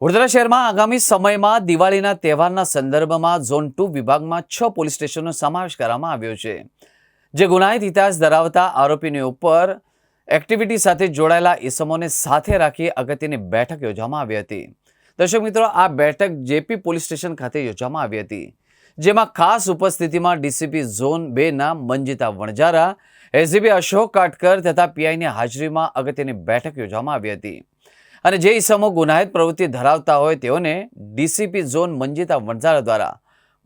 વડોદરા શહેરમાં આગામી સમયમાં દિવાળીના તહેવારના સંદર્ભમાં ઝોન ટુ વિભાગમાં છ પોલીસ સ્ટેશનનો સમાવેશ કરવામાં આવ્યો છે, જે ગુનાહિત ઇતિહાસ ધરાવતા આરોપીની ઉપર એક્ટિવિટી સાથે જોડાયેલા ઇસમોને સાથે રાખી અગત્યની બેઠક યોજવામાં આવી હતી. દર્શક મિત્રો, આ બેઠક જેપી પોલીસ સ્ટેશન ખાતે યોજવામાં આવી હતી, જેમાં ખાસ ઉપસ્થિતિમાં ડીસીપી ઝોન બેના મંજિતા વણજારા એસીપી અશોક કાટકર તથા પીઆઈની હાજરીમાં અગત્યની બેઠક યોજવામાં આવી હતી. અને જે ઇસમો ગુનાહિત પ્રવૃત્તિ ધરાવતા હોય તેઓને ડીસીપી ઝોન મંજિતા વણઝારા દ્વારા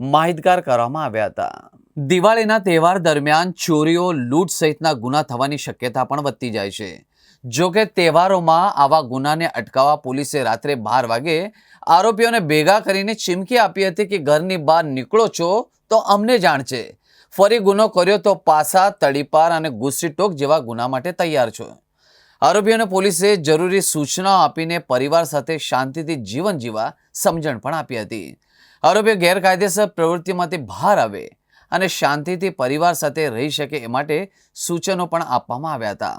માહિતગાર કરવામાં આવ્યા હતા. દિવાળીના તહેવાર દરમિયાન ચોરીઓ, લૂંટ સહિતના ગુના થવાની શક્યતા પણ વધતી જાય છે. જો કે તહેવારોમાં આવા ગુનાને અટકાવવા પોલીસે રાત્રે બાર વાગે આરોપીઓને ભેગા કરીને ચીમકી આપી હતી કે ઘરની બહાર નીકળો છો તો અમને જાણ છે. ફરી ગુનો કર્યો તો પાસા, તડીપાર અને ગુસ્સી ટોક જેવા ગુના માટે તૈયાર છો. આરોપીઓને પોલીસે જરૂરી સૂચનાઓ આપીને પરિવાર સાથે શાંતિથી જીવન જીવા સમજણ પણ આપી હતી. આરોપીઓ ગેરકાયદેસર પ્રવૃત્તિમાંથી બહાર આવે અને શાંતિથી પરિવાર સાથે રહી શકે એ માટે સૂચનો પણ આપવામાં આવ્યા હતા.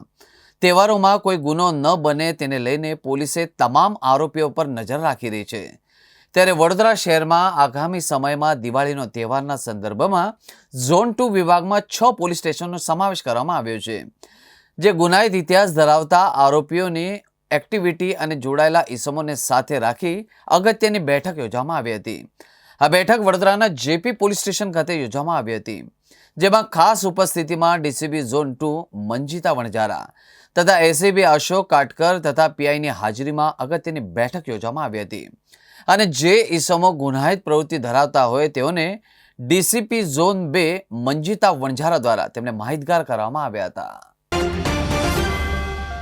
તહેવારોમાં કોઈ ગુનો ન બને તેને લઈને પોલીસે તમામ આરોપીઓ પર નજર રાખી રહી છે. ત્યારે વડોદરા શહેરમાં આગામી સમયમાં દિવાળીનો તહેવારના સંદર્ભમાં ઝોન ટુ વિભાગમાં છ પોલીસ સ્ટેશનનો સમાવેશ કરવામાં આવ્યો છે. જે ગુનાહિત ઇતિહાસ ધરાવતા આરોપીઓની એક્ટિવિટી અને જોડાયેલા ઇસમોને સાથે રાખી અગત્યની બેઠક યોજવામાં આવી હતી. આ બેઠક વડોદરાના જેપી પોલીસ સ્ટેશન ખાતે યોજવામાં આવી હતી, જેમાં ખાસ ઉપસ્થિતિમાં DCB zone two Manjita Vanzara તથા એસીબી અશોક કાટકર તથા પીઆઈની હાજરીમાં અગત્યની બેઠક યોજવામાં આવી હતી. અને જે ઇસમો ગુનાહિત પ્રવૃત્તિ ધરાવતા હોય તેઓને ડીસીપી ઝોન બે મંજીતા વણઝારા દ્વારા તેમને માહિતગાર કરવામાં આવ્યા હતા.